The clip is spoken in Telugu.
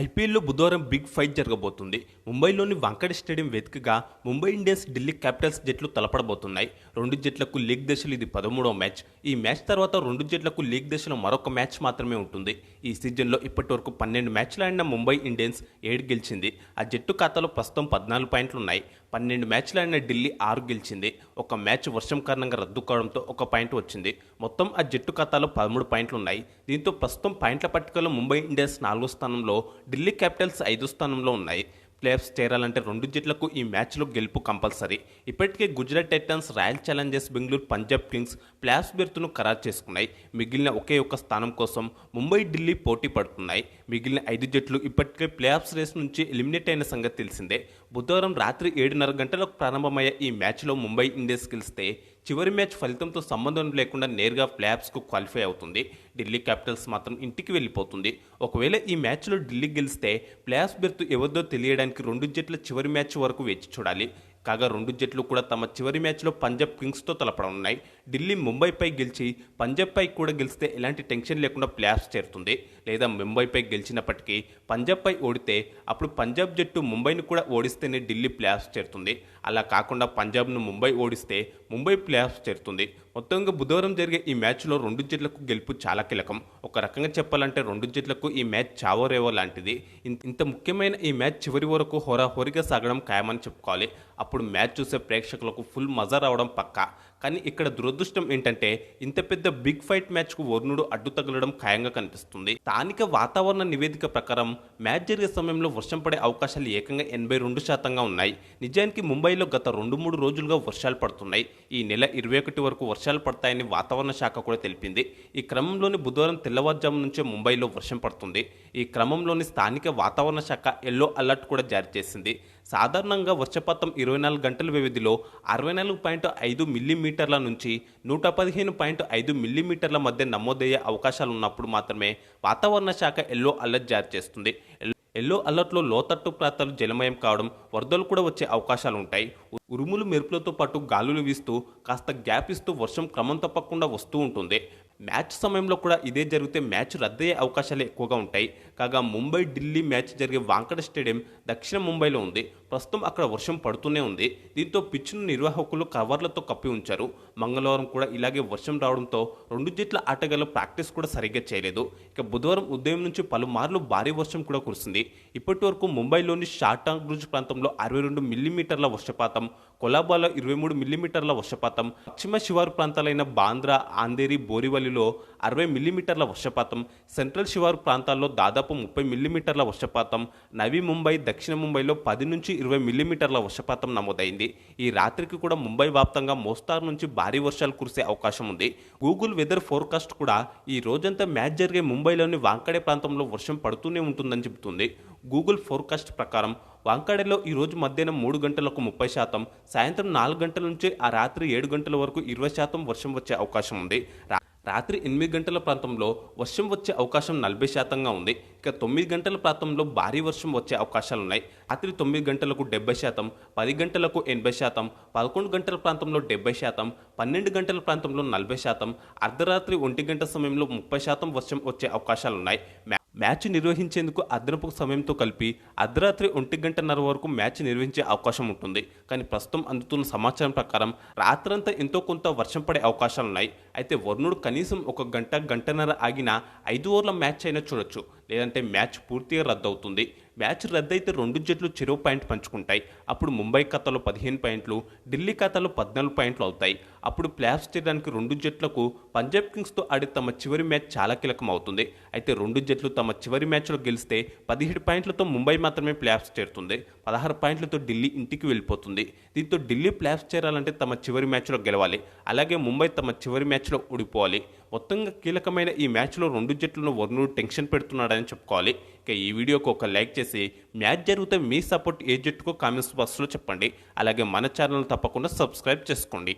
ఐపీఎల్లో బుధవారం బిగ్ ఫైట్ జరగబోతుంది. ముంబైలోని వంకట స్టేడియం వెతుకగా ముంబై ఇండియన్స్ ఢిల్లీ క్యాపిటల్స్ జట్లు తలపడబోతున్నాయి. రెండు జట్లకు లీగ్ దశలు ఇది పదమూడవ మ్యాచ్. ఈ మ్యాచ్ తర్వాత రెండు జట్లకు లీగ్ దశలో మరొక మ్యాచ్ మాత్రమే ఉంటుంది. ఈ సీజన్లో ఇప్పటి వరకు పన్నెండు మ్యాచ్లు ఆడిన ముంబై ఇండియన్స్ ఏడు గెలిచింది. ఆ జట్టు ఖాతాలో ప్రస్తుతం పద్నాలుగు పాయింట్లు ఉన్నాయి. పన్నెండు మ్యాచ్లు ఆడిన ఢిల్లీ ఆరు గెలిచింది. ఒక మ్యాచ్ వర్షం కారణంగా రద్దు కావడంతో ఒక పాయింట్ వచ్చింది. మొత్తం ఆ జట్టు ఖాతాలో పదమూడు పాయింట్లు ఉన్నాయి. దీంతో ప్రస్తుతం పాయింట్ల పట్టికలో ముంబై ఇండియన్స్ నాలుగో స్థానంలో ఢిల్లీ క్యాపిటల్స్ ఐదో స్థానంలో ఉన్నాయి. ప్లేఆఫ్స్ చేరాలంటే రెండు జట్లకు ఈ మ్యాచ్లో గెలుపు కంపల్సరీ. ఇప్పటికే Gujarat Titans Royal Challengers Bengaluru Punjab Kings playoffs బెర్త్ను ఖరారు చేసుకున్నాయి. మిగిలిన ఒకే ఒక్క స్థానం కోసం ముంబై ఢిల్లీ పోటీ పడుతున్నాయి. మిగిలిన ఐదు జట్లు ఇప్పటికే ప్లేఆఫ్స్ రేస్ నుంచి ఎలిమినేట్ అయిన సంగతి తెలిసిందే. బుధవారం రాత్రి ఏడున్నర గంటలకు ప్రారంభమయ్యే ఈ మ్యాచ్లో ముంబై ఇండియన్స్ గెలిస్తే చివరి మ్యాచ్ ఫలితంతో సంబంధం లేకుండా నేరుగా ప్లేఆఫ్స్కు క్వాలిఫై అవుతుంది. ఢిల్లీ క్యాపిటల్స్ మాత్రం ఇంటికి వెళ్ళిపోతుంది. ఒకవేళ ఈ మ్యాచ్లో ఢిల్లీ గెలిస్తే ప్లేఆఫ్స్ బెర్త్ ఎవరిదో తెలియడానికి రెండు జట్ల చివరి మ్యాచ్ వరకు వేచి చూడాలి. కాగా రెండు జట్లు కూడా తమ చివరి మ్యాచ్లో పంజాబ్ కింగ్స్తో తలపడనున్నాయి ఢిల్లీ ముంబైపై గెలిచి పంజాబ్పై కూడా గెలిస్తే ఎలాంటి టెన్షన్ లేకుండా ప్లేఆఫ్స్ చేరుతుంది. లేదా ముంబైపై గెలిచినప్పటికీ పంజాబ్పై ఓడితే అప్పుడు పంజాబ్ జట్టు ముంబైని కూడా ఓడిస్తేనే ఢిల్లీ ప్లేఆఫ్స్ చేరుతుంది. అలా కాకుండా పంజాబ్ను ముంబై ఓడిస్తే ముంబై ప్లేఆఫ్స్ చేరుతుంది. మొత్తంగా బుధవారం జరిగే ఈ మ్యాచ్లో రెండు జట్లకు గెలుపు చాలా కీలకం. ఒక రకంగా చెప్పాలంటే రెండు జట్లకు ఈ మ్యాచ్ చావోరేవో లాంటిది. ఇంత ముఖ్యమైన ఈ మ్యాచ్ చివరి వరకు హోరాహోరీగా సాగడం ఖాయమని చెప్పుకోవాలి. అప్పుడు మ్యాచ్ చూసే ప్రేక్షకులకు ఫుల్ మజా రావడం పక్కా. కానీ ఇక్కడ దురదృష్టం ఏంటంటే ఇంత పెద్ద బిగ్ ఫైట్ మ్యాచ్కు వరుణుడు అడ్డు తగలడం ఖాయంగా కనిపిస్తుంది. స్థానిక వాతావరణ నివేదిక ప్రకారం మ్యాచ్ జరిగే సమయంలో వర్షం పడే అవకాశాలు ఏకంగా ఎనభై రెండు శాతంగా ఉన్నాయి. నిజానికి ముంబైలో గత రెండు మూడు రోజులుగా వర్షాలు పడుతున్నాయి. ఈ నెల ఇరవై ఒకటి వరకు వర్షాలు పడతాయని వాతావరణ శాఖ కూడా తెలిపింది. ఈ క్రమంలోని బుధవారం తెల్లవారుజాము నుంచే ముంబైలో వర్షం పడుతుంది. ఈ క్రమంలోని స్థానిక వాతావరణ శాఖ ఎల్లో అలర్ట్ కూడా జారీ చేసింది. సాధారణంగా వర్షపాతం ఇరవై నాలుగు గంటల వ్యవధిలో అరవై నాలుగు పాయింట్ ఐదు మిల్లీమీటర్ల నుంచి నూట పదిహేను పాయింట్ ఐదు మిల్లీమీటర్ల మధ్య నమోదయ్యే అవకాశాలు ఉన్నప్పుడు మాత్రమే వాతావరణ శాఖ ఎల్లో అలర్ట్ జారీ చేస్తుంది. ఎల్లో అలర్ట్లో లోతట్టు ప్రాంతాలు జలమయం కావడం వరదలు కూడా వచ్చే అవకాశాలు ఉంటాయి ఉరుములు మెరుపులతో పాటు గాలులు వీస్తూ కాస్త గ్యాప్ ఇస్తూ వర్షం క్రమం తప్పకుండా వస్తూ ఉంటుంది. మ్యాచ్ సమయంలో కూడా ఇదే జరిగితే మ్యాచ్ రద్దయ్యే అవకాశాలు ఎక్కువగా ఉంటాయి. కాగా ముంబై ఢిల్లీ మ్యాచ్ జరిగే వాంకడ స్టేడియం దక్షిణ ముంబైలో ఉంది. ప్రస్తుతం అక్కడ వర్షం పడుతూనే ఉంది. దీంతో పిచ్చును నిర్వాహకులు కవర్లతో కప్పి ఉంచారు. మంగళవారం కూడా ఇలాగే వర్షం రావడంతో రెండు జట్ల ఆటగాళ్ళు ప్రాక్టీస్ కూడా సరిగ్గా చేయలేదు. ఇక బుధవారం ఉదయం నుంచి పలుమార్లు భారీ వర్షం కూడా కురిసింది. ఇప్పటి వరకు ముంబైలోని షార్టాంగ్రూజ్ ప్రాంతంలో అరవై రెండు మిల్లీమీటర్ల వర్షపాతం కొలాబాలో ఇరవై మూడు మిల్లీమీటర్ల వర్షపాతం పశ్చిమ శివారు ప్రాంతాలైన బాంద్రా ఆందేరి బోరివలిలో అరవై మిల్లీమీటర్ల వర్షపాతం సెంట్రల్ శివారు ప్రాంతాల్లో దాదాపు ముప్పై మిల్లీమీటర్ల వర్షపాతం నవీ ముంబై దక్షిణ ముంబైలో పది నుంచి ఇరవై మిల్లీమీటర్ల వర్షపాతం నమోదైంది. ఈ రాత్రికి కూడా ముంబై వ్యాప్తంగా మోస్తారు నుంచి భారీ వర్షాలు కురిసే అవకాశం ఉంది. గూగుల్ వెదర్ ఫోర్కాస్ట్ కూడా ఈ రోజంతా మ్యాచ్ జరిగే ముంబైలోని వాంకడే ప్రాంతంలో వర్షం పడుతూనే ఉంటుందని చెబుతుంది. గూగుల్ ఫోర్కాస్ట్ ప్రకారం వాంకడేలో ఈ రోజు మధ్యాహ్నం మూడు గంటలకు ముప్పై శాతం సాయంత్రం నాలుగు గంటల నుంచి ఆ రాత్రి ఏడు గంటల వరకు ఇరవై శాతం వర్షం వచ్చే అవకాశం ఉంది. రా- రాత్రి ఎనిమిది గంటల ప్రాంతంలో వర్షం వచ్చే అవకాశం నలభై శాతంగా ఉంది. ఇక తొమ్మిది గంటల ప్రాంతంలో భారీ వర్షం వచ్చే అవకాశాలు ఉన్నాయి రాత్రి తొమ్మిది గంటలకు డెబ్బై శాతం పది గంటలకు ఎనభై శాతం పదకొండు గంటల ప్రాంతంలో డెబ్బై శాతం పన్నెండు గంటల ప్రాంతంలో నలభై శాతం అర్ధరాత్రి ఒంటి గంట సమయంలో ముప్పై శాతం వర్షం వచ్చే అవకాశాలు ఉన్నాయి మ్యాచ్ నిర్వహించేందుకు అదనపు సమయంతో కలిపి అర్ధరాత్రి ఒంటి గంటన్నర వరకు మ్యాచ్ నిర్వహించే అవకాశం ఉంటుంది. కానీ ప్రస్తుతం అందుతున్న సమాచారం ప్రకారం రాత్రంతా ఎంతో కొంత వర్షం పడే అవకాశాలు ఉన్నాయి అయితే వరుణుడు కనీసం ఒక గంట గంటన్నర ఆగిన ఐదు ఓవర్ల మ్యాచ్ అయినా చూడొచ్చు. లేదంటే మ్యాచ్ పూర్తిగా రద్దవుతుంది. మ్యాచ్ రద్దయితే రెండు జట్లు చెరువు పాయింట్ పంచుకుంటాయి. అప్పుడు ముంబై ఖాతాలో పదిహేను పాయింట్లు ఢిల్లీ ఖాతాలో పద్నాలుగు పాయింట్లు అవుతాయి. అప్పుడు ప్లేఆఫ్స్ చేయడానికి రెండు జట్లకు పంజాబ్ కింగ్స్తో ఆడే తమ చివరి మ్యాచ్ చాలా కీలకం అవుతుంది అయితే రెండు జట్లు తమ చివరి మ్యాచ్లో గెలిస్తే పదిహేడు పాయింట్లతో ముంబై మాత్రమే ప్లేఆఫ్స్ చేరుతుంది. పదహారు పాయింట్లతో ఢిల్లీ ఇంటికి వెళ్ళిపోతుంది. దీంతో ఢిల్లీ ప్లేఆఫ్స్ చేరాలంటే తమ చివరి మ్యాచ్లో గెలవాలి. అలాగే ముంబై తమ చివరి మ్యాచ్లో ఓడిపోవాలి. మొత్తంగా కీలకమైన ఈ మ్యాచ్లో రెండు జట్లను వరుణుడు టెన్షన్ పెడుతున్నాడని చెప్పుకోవాలి. ఇక ఈ వీడియోకి ఒక లైక్ చేసి మ్యాచ్ జరిగితే మీ సపోర్ట్ ఏ జట్టుకో కామెంట్స్ బాక్స్లో చెప్పండి. అలాగే మన ఛానల్ తప్పకుండా సబ్స్క్రైబ్ చేసుకోండి.